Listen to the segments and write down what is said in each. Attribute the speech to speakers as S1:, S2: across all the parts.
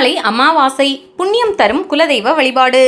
S1: நாளை அமாவாசை. புண்ணியம் தரும் குலதெய்வ வழிபாடு.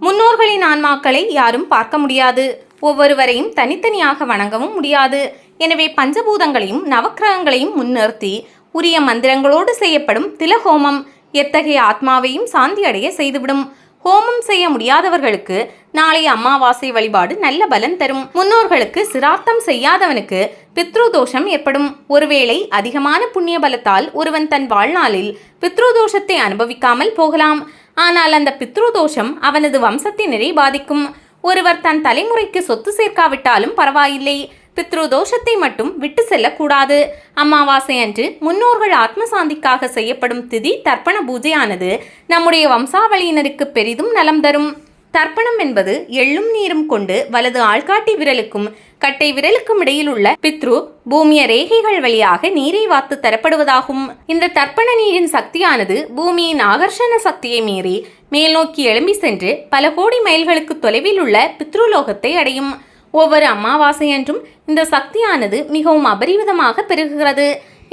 S1: முன்னோர்களின் ஆன்மாக்களை யாரும் பார்க்க முடியாது. ஒவ்வொருவரையும் தனித்தனியாக வணங்கவும் முடியாது. எனவே பஞ்சபூதங்களையும் நவக்கிரகங்களையும் முன்னிறுத்தி உரிய மந்திரங்களோடு செய்யப்படும் திலஹோமம் எத்தகைய ஆத்மாவையும் சாந்தி அடைய செய்துவிடும். ஹோமம் செய்ய முடியாதவர்களுக்கு நாளை அமாவாசை வழிபாடு நல்ல பலன் தரும். முன்னோர்களுக்கு சிரார்த்தம் செய்யாதவனுக்கு பித்ரு தோஷம் ஏற்படும். ஒருவேளை அதிகமான புண்ணிய பலத்தால் ஒருவன் தன் வாழ்நாளில் பித்ரு தோஷத்தை அனுபவிக்காமல் போகலாம். ஆனால் அந்த பித்ரு தோஷம் அவனது வம்சத்தினரை பாதிக்கும். ஒருவர் தன் தலைமுறைக்கு சொத்து சேர்க்காவிட்டாலும் பரவாயில்லை. பித்ரு தோஷத்தை மட்டும் விட்டு செல்லக்கூடாது. அமாவாசை அன்று முன்னோர்கள் ஆத்மசாந்திக்காக செய்யப்படும் திதி தர்ப்பண பூஜையானது நம்முடைய வம்சாவளியினருக்கு பெரிதும் நலம் தரும். தர்ப்பணம் என்பது எள்ளும் நீரும் கொண்டு வலது ஆள்காட்டி விரலுக்கும் கட்டை விரலுக்கும் இடையில் உள்ள பித்ரு பூமிய ரேகைகள் வழியாக நீரை வாத்து தரப்படுவதாகும். இந்த தர்ப்பண நீரின் சக்தியானது பூமியின் ஆகர்ஷண சக்தியை மீறி மேல் நோக்கி எழும்பி சென்று பல கோடி மைல்களுக்கு தொலைவில் உள்ள பித்ருலோகத்தை அடையும். ஒவ்வொரு அமாவாசையன்றும் இந்த சக்தியானது மிகவும் அபரிவிதமாக பெருகுகிறது.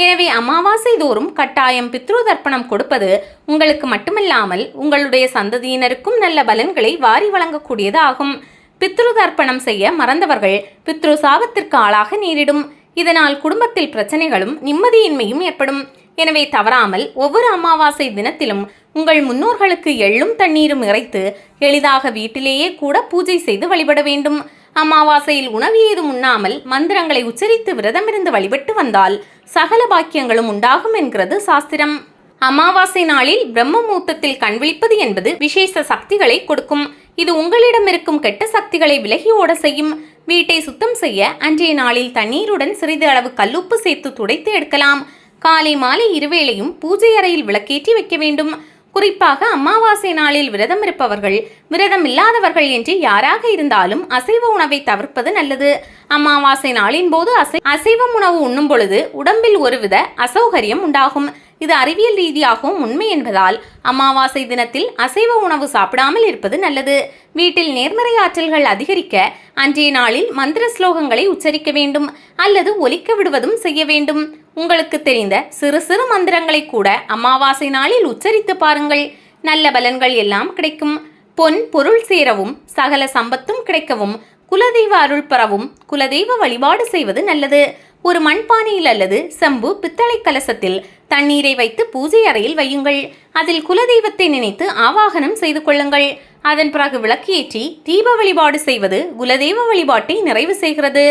S1: எனவே அமாவாசை தோறும் கட்டாயம் பித்ரு தர்ப்பணம் கொடுப்பது உங்களுக்கு மட்டுமல்லாமல் உங்களுடைய சந்ததியினருக்கும் நல்ல பலன்களை வாரி வழங்கக்கூடியது ஆகும் பித்ரு தர்ப்பணம் செய்ய மறந்தவர்கள் பித்ரு சாபத்திற்கு ஆளாக நேரிடும். இதனால் குடும்பத்தில் பிரச்சனைகளும் நிம்மதியின்மையும் ஏற்படும். எனவே தவறாமல் ஒவ்வொரு அமாவாசை தினத்திலும் உங்கள் முன்னோர்களுக்கு எள்ளும் தண்ணீரும் இறைத்து எளிதாக வீட்டிலேயே கூட பூஜை செய்து வழிபட வேண்டும். அமாவாசையில் உணவு ஏதும் உண்ணாமல் மந்திரங்களை உச்சரித்து விரதமிருந்து வழிபட்டு வந்தால் சகல பாக்கியங்களும் உண்டாகும் என்கிறது சாஸ்திரம். அமாவாசை நாளில் பிரம்ம மூத்தத்தில் கண்விழிப்பது என்பது விசேஷ சக்திகளை கொடுக்கும். இது உங்களிடம் இருக்கும் கெட்ட சக்திகளை விலகி ஓட செய்யும். வீட்டை சுத்தம் செய்ய அன்றைய நாளில் தண்ணீருடன் சிறிது அளவு கல்லுப்பு சேர்த்து துடைத்து எடுக்கலாம். காலை மாலை இருவேளையும் பூஜை அறையில் விளக்கேற்றி வைக்க வேண்டும். குறிப்பாக அமாவாசை நாளில் விரதம் இருப்பவர்கள் விரதம் இல்லாதவர்கள் என்று யாராக இருந்தாலும் அசைவ உணவை தவிர்ப்பது நல்லது. அமாவாசை நாளின் போது அசை அசைவம் உணவு உண்ணும் பொழுது உடம்பில் ஒருவித அசௌகரியம் உண்டாகும். இது அறிவியல் ரீதியாகவும் உண்மை என்பதால் அமாவாசை தினத்தில் அசைவ உணவு சாப்பிடாமல் இருப்பது நல்லது. வீட்டில் நேர்மறை ஆற்றல்கள் அதிகரிக்க அன்றைய நாளில் மந்திர ஸ்லோகங்களை உச்சரிக்க வேண்டும் அல்லது ஒலிக்க விடுவதும் செய்ய வேண்டும். உங்களுக்கு தெரிந்த சிறு சிறு மந்திரங்களை கூட அமாவாசை நாளில் உச்சரித்து பாருங்கள். நல்ல பலன்கள் எல்லாம் கிடைக்கும். பொன் பொருள் சேரவும் சகல சம்பத்தும் கிடைக்கவும் குலதெய்வ அருள் பெறவும் குலதெய்வ வழிபாடு செய்வது நல்லது. ஒரு மண்பானையில் அல்லது செம்பு பித்தளை கலசத்தில் தண்ணீரை வைத்து பூஜை அறையில் வையுங்கள். அதில் குலதெய்வத்தை நினைத்து ஆவாகனம் செய்து கொள்ளுங்கள். அதன் பிறகு விளக்கேற்றி தீப வழிபாடு செய்வது குலதெய்வ வழிபாட்டை நிறைவு செய்கிறது.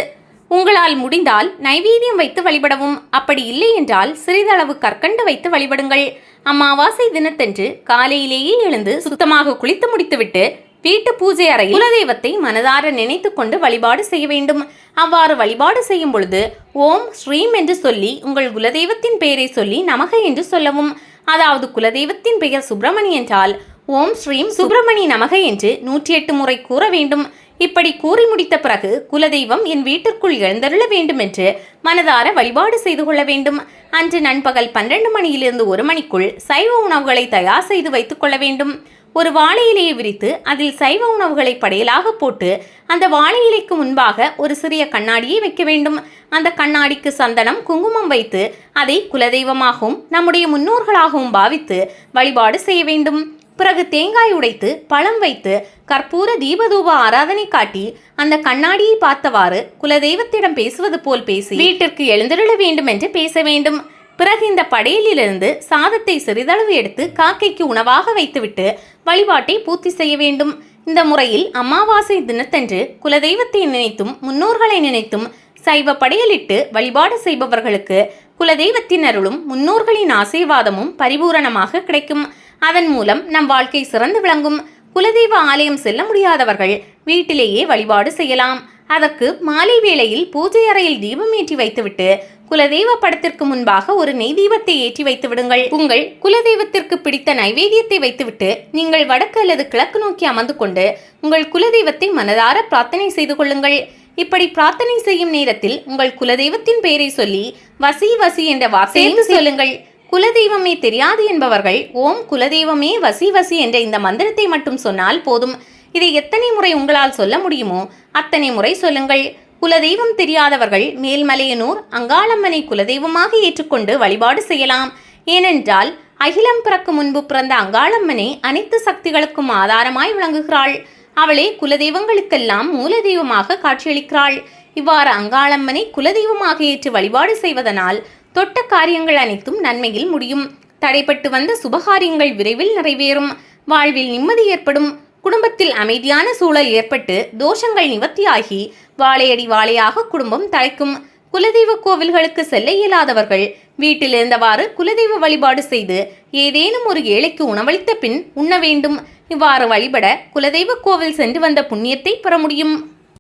S1: உங்களால் முடிந்தால் நைவேத்தியம் வைத்து வழிபடவும். அப்படி இல்லை என்றால் சிறிதளவு கற்கண்டு வைத்து வழிபடுங்கள். அமாவாசை தினத்தன்று காலையிலேயே எழுந்து சுத்தமாக குளித்து முடித்துவிட்டு வீட்டு பூஜை அறையில் குலதெய்வத்தை மனதார நினைத்து கொண்டு வழிபாடு செய்ய வேண்டும். அவ்வாறு வழிபாடு செய்யும் பொழுது ஓம் ஸ்ரீம் என்று சொல்லி உங்கள் குலதெய்வத்தின் பெயரை சொல்லி நமக என்று சொல்லவும். அதாவது குலதெய்வத்தின் பெயர் சுப்பிரமணி என்றால் ஓம் ஸ்ரீம் சுப்பிரமணி நமக என்று நூற்றி எட்டு முறை கூற வேண்டும். இப்படி கூறி முடித்த பிறகு குலதெய்வம் என் வீட்டிற்குள் எழுந்தருள வேண்டும் என்று மனதார வழிபாடு செய்து கொள்ள வேண்டும். அன்று நண்பகல் பன்னிரண்டு மணியிலிருந்து ஒரு மணிக்குள் சைவ உணவுகளை தயார் செய்து வைத்துக் கொள்ள வேண்டும். ஒரு வாழை விரித்து அதில் சைவ உணவுகளை படையலாக போட்டு அந்த வாழை இலைக்கு முன்பாக ஒரு சிறிய கண்ணாடியை வைக்க வேண்டும். அந்த கண்ணாடிக்கு சந்தனம் குங்குமம் வைத்து அதை குலதெய்வமாகவும் நம்முடைய முன்னோர்களாகவும் பாவித்து வழிபாடு செய்ய வேண்டும். பிறகு தேங்காய் உடைத்து பழம் வைத்து கற்பூர தீபதூப ஆராதனை காட்டி அந்த கண்ணாடியை பார்த்தவாறு குலதெய்வத்திடம் பேசுவது போல் பேசி வீட்டிற்கு எழுந்தருள வேண்டும் என்று பேச வேண்டும். பிறகு இந்த படையலிலிருந்து சாதத்தை சிறிதளவு எடுத்து காக்கைக்கு உணவாக வைத்துவிட்டு வழிபாட்டை பூர்த்தி செய்ய வேண்டும். இந்த முறையில் அமாவாசை தினத்தன்று குலதெய்வத்தை நினைத்தும் முன்னோர்களை நினைத்தும் சைவ படையலிட்டு வழிபாடு செய்பவர்களுக்கு குலதெய்வத்தின் அருளும் முன்னோர்களின் ஆசீர்வாதமும் பரிபூரணமாக கிடைக்கும். அதன் மூலம் நம் வாழ்க்கை சிறந்து விளங்கும். குலதெய்வ ஆலயம் செல்ல முடியாதவர்கள் வீட்டிலேயே வழிபாடு செய்யலாம். அதற்கு மாலை வேளையில் பூஜை அறையில் தீபம் ஏற்றி வைத்துவிட்டு குலதெய்வ படத்திற்கு முன்பாக ஒரு நெய் தீபத்தை ஏற்றி வைத்து விடுங்கள். உங்கள் குலதெய்வத்திற்கு பிடித்த நைவேத்தியத்தை வைத்துவிட்டு நீங்கள் வடக்கு அல்லது கிழக்கு நோக்கி அமர்ந்து கொண்டு உங்கள் குலதெய்வத்தை மனதார பிரார்த்தனை செய்து கொள்ளுங்கள். இப்படி பிரார்த்தனை செய்யும் நேரத்தில் உங்கள் குலதெய்வத்தின் பெயரை சொல்லி வசி வசி என்ற வார்த்தையை சொல்லுங்கள். குலதெய்வமே தெரியாது என்பவர்கள் ஓம் குலதெய்வமே வசி வசி என்ற இந்த மந்திரத்தை மட்டும் சொன்னால் போதும். இதை எத்தனை முறை உங்களால் சொல்ல முடியுமோ அத்தனை முறை சொல்லுங்கள். குலதெய்வம் தெரியாதவர்கள் மேல்மலையனூர் அங்காளம்மனை குலதெய்வமாக ஏற்றுக்கொண்டு வழிபாடு செய்யலாம். ஏனென்றால் அகிலம் பிறக்கும் முன்பு பிறந்த அங்காளம்மனே அனைத்து சக்திகளுக்கும் ஆதாரமாய் விளங்குகிறாள். அவளே குலதெய்வங்களுக்கெல்லாம் மூலதெய்வமாக காட்சியளிக்கிறாள். இவ்வாறு அங்காளம்மனை குலதெய்வமாக ஏற்று வழிபாடு செய்வதனால் தொட்ட காரியங்கள் அனைத்தும் நன்மையில் முடியும். தடைப்பட்டு வந்த சுபகாரியங்கள் விரைவில் நிறைவேறும். வாழ்வில் நிம்மதி ஏற்படும். குடும்பத்தில் அமைதியான சூழல் ஏற்பட்டு தோஷங்கள் நிவர்த்தியாகி வாழையடி வாழையாக குடும்பம் தழைக்கும். குலதெய்வ கோவில்களுக்கு செல்ல இயலாதவர்கள் வீட்டில் இருந்தவாறு குலதெய்வ வழிபாடு செய்து ஏதேனும் ஒரு ஏழைக்கு உணவளித்த பின் உண்ண வேண்டும். இவ்வாறு வழிபட குலதெய்வ கோவில் சென்று வந்த புண்ணியத்தை பெற முடியும்.